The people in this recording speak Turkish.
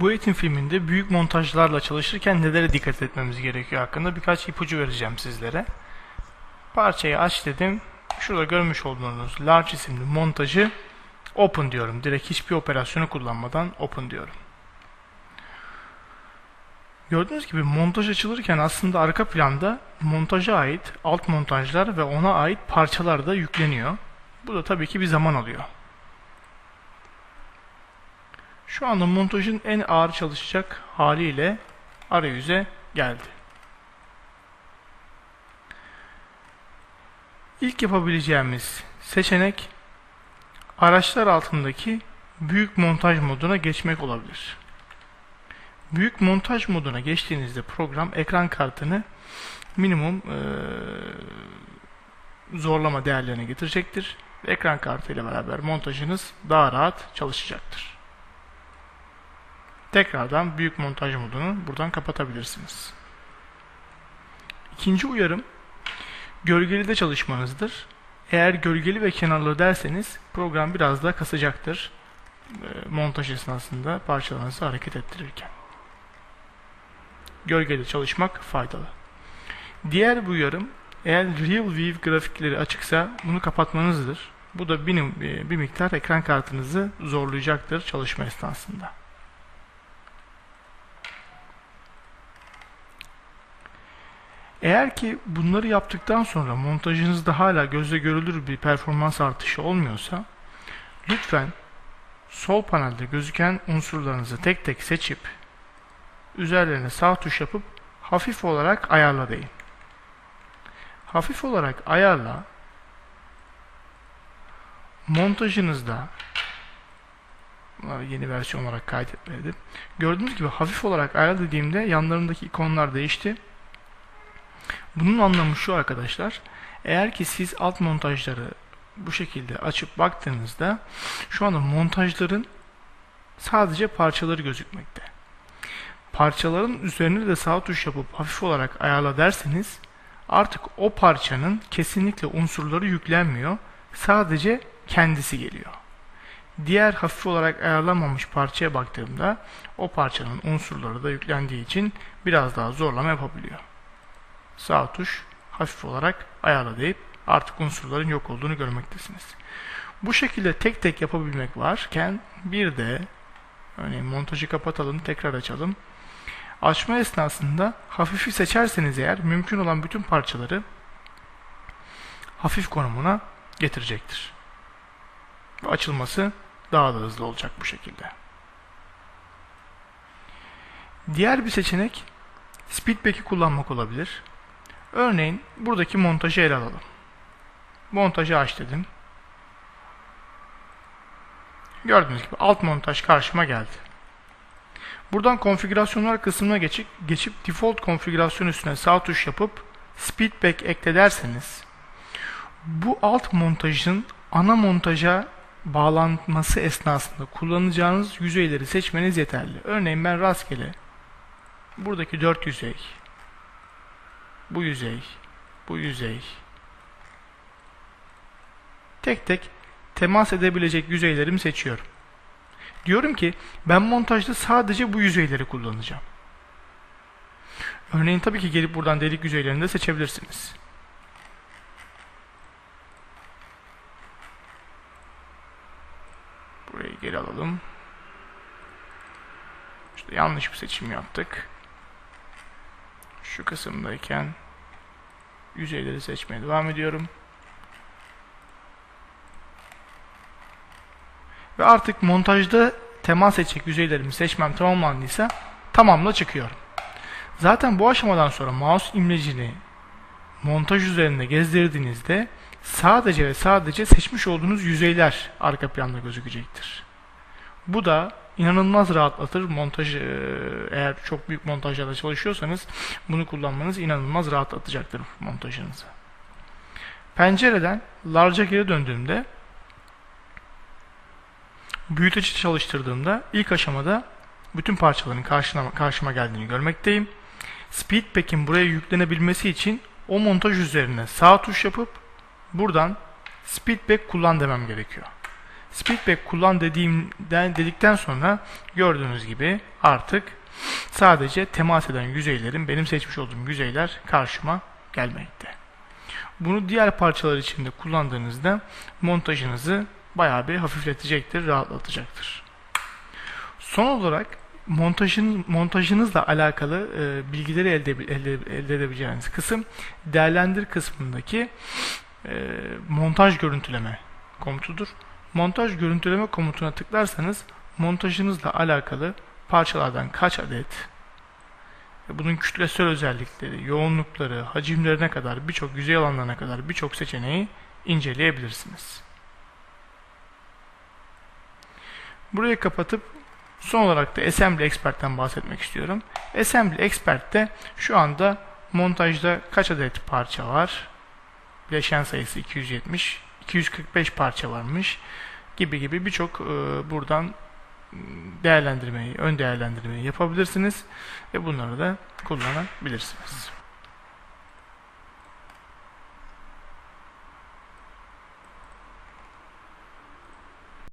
Bu eğitim filminde büyük montajlarla çalışırken nelere dikkat etmemiz gerekiyor hakkında birkaç ipucu vereceğim sizlere. Parçayı aç dedim. Şurada görmüş olduğunuz Large isimli montajı Open diyorum. Direkt hiçbir operasyonu kullanmadan Open diyorum. Gördüğünüz gibi montaj açılırken aslında arka planda montaja ait alt montajlar ve ona ait parçalar da yükleniyor. Bu da tabii ki bir zaman alıyor. Şu anda montajın en ağır çalışacak haliyle arayüze geldi. İlk yapabileceğimiz seçenek araçlar altındaki büyük montaj moduna geçmek olabilir. Büyük montaj moduna geçtiğinizde program ekran kartını minimum eee, zorlama değerlerine getirecektir. Ekran kartı ile beraber montajınız daha rahat çalışacaktır. Tekrardan büyük montaj modunu buradan kapatabilirsiniz. İkinci uyarım gölgeli de çalışmanızdır. Eğer gölgeli ve kenarlı derseniz program biraz daha kasacaktır e, montaj esnasında parçalarınızı hareket ettirirken. Gölgeli çalışmak faydalı. Diğer bir uyarım eğer Real View grafikleri açıksa bunu kapatmanızdır. Bu da bir, bir miktar ekran kartınızı zorlayacaktır çalışma esnasında. Eğer ki bunları yaptıktan sonra montajınızda hala gözle görülür bir performans artışı olmuyorsa lütfen sol panelde gözüken unsurlarınızı tek tek seçip üzerlerine sağ tuş yapıp hafif olarak ayarla deyin. Hafif olarak ayarla montajınızda yeni versiyon olarak kaydetmedim. Gördüğünüz gibi hafif olarak ayarla dediğimde yanlarındaki ikonlar değişti. Bunun anlamı şu arkadaşlar. Eğer ki siz alt montajları bu şekilde açıp baktığınızda şu anda montajların sadece parçaları gözükmekte. Parçaların üzerine de sağ tuş yapıp hafif olarak ayarla derseniz artık o parçanın kesinlikle unsurları yüklenmiyor. Sadece kendisi geliyor. Diğer hafif olarak ayarlanmamış parçaya baktığımda o parçanın unsurları da yüklendiği için biraz daha zorlama yapabiliyor sağ tuş hafif olarak ayarla deyip artık unsurların yok olduğunu görmektesiniz. Bu şekilde tek tek yapabilmek varken bir de örneğin montajı kapatalım tekrar açalım. Açma esnasında hafifi seçerseniz eğer mümkün olan bütün parçaları hafif konumuna getirecektir. Ve açılması daha da hızlı olacak bu şekilde. Diğer bir seçenek Speedback'i kullanmak olabilir. Örneğin buradaki montajı ele alalım. Montajı aç dedim. Gördüğünüz gibi alt montaj karşıma geldi. Buradan konfigürasyonlar kısmına geçip, geçip default konfigürasyon üstüne sağ tuş yapıp speedback ekle derseniz bu alt montajın ana montaja bağlanması esnasında kullanacağınız yüzeyleri seçmeniz yeterli. Örneğin ben rastgele buradaki dört yüzey bu yüzey, bu yüzey. Tek tek temas edebilecek yüzeylerimi seçiyorum. Diyorum ki ben montajda sadece bu yüzeyleri kullanacağım. Örneğin tabii ki gelip buradan delik yüzeylerini de seçebilirsiniz. Burayı geri alalım. İşte yanlış bir seçim yaptık şu kısımdayken yüzeyleri seçmeye devam ediyorum. Ve artık montajda temas edecek yüzeylerimi seçmem tamamlandıysa tamamla çıkıyorum. Zaten bu aşamadan sonra mouse imlecini montaj üzerinde gezdirdiğinizde sadece ve sadece seçmiş olduğunuz yüzeyler arka planda gözükecektir. Bu da inanılmaz rahatlatır. Montaj e, eğer çok büyük montajlarda çalışıyorsanız bunu kullanmanız inanılmaz rahatlatacaktır montajınızı. Pencereden large'a geri döndüğümde büyüteci çalıştırdığımda ilk aşamada bütün parçaların karşına, karşıma geldiğini görmekteyim. Speedpack'in buraya yüklenebilmesi için o montaj üzerine sağ tuş yapıp buradan Speedback kullan demem gerekiyor. Speedback kullan dediğimden dedikten sonra gördüğünüz gibi artık sadece temas eden yüzeylerin benim seçmiş olduğum yüzeyler karşıma gelmekte. Bunu diğer parçalar için de kullandığınızda montajınızı bayağı bir hafifletecektir, rahatlatacaktır. Son olarak montajın montajınızla alakalı e, bilgileri elde, elde, elde edebileceğiniz kısım değerlendir kısmındaki e, montaj görüntüleme komutudur. Montaj görüntüleme komutuna tıklarsanız montajınızla alakalı parçalardan kaç adet bunun kütlesel özellikleri, yoğunlukları, hacimlerine kadar birçok yüzey alanlarına kadar birçok seçeneği inceleyebilirsiniz. Burayı kapatıp son olarak da Assembly Expert'ten bahsetmek istiyorum. Assembly Expert'te şu anda montajda kaç adet parça var? Bileşen sayısı 270, 245 parça varmış gibi gibi birçok e, buradan değerlendirmeyi, ön değerlendirmeyi yapabilirsiniz ve bunları da kullanabilirsiniz.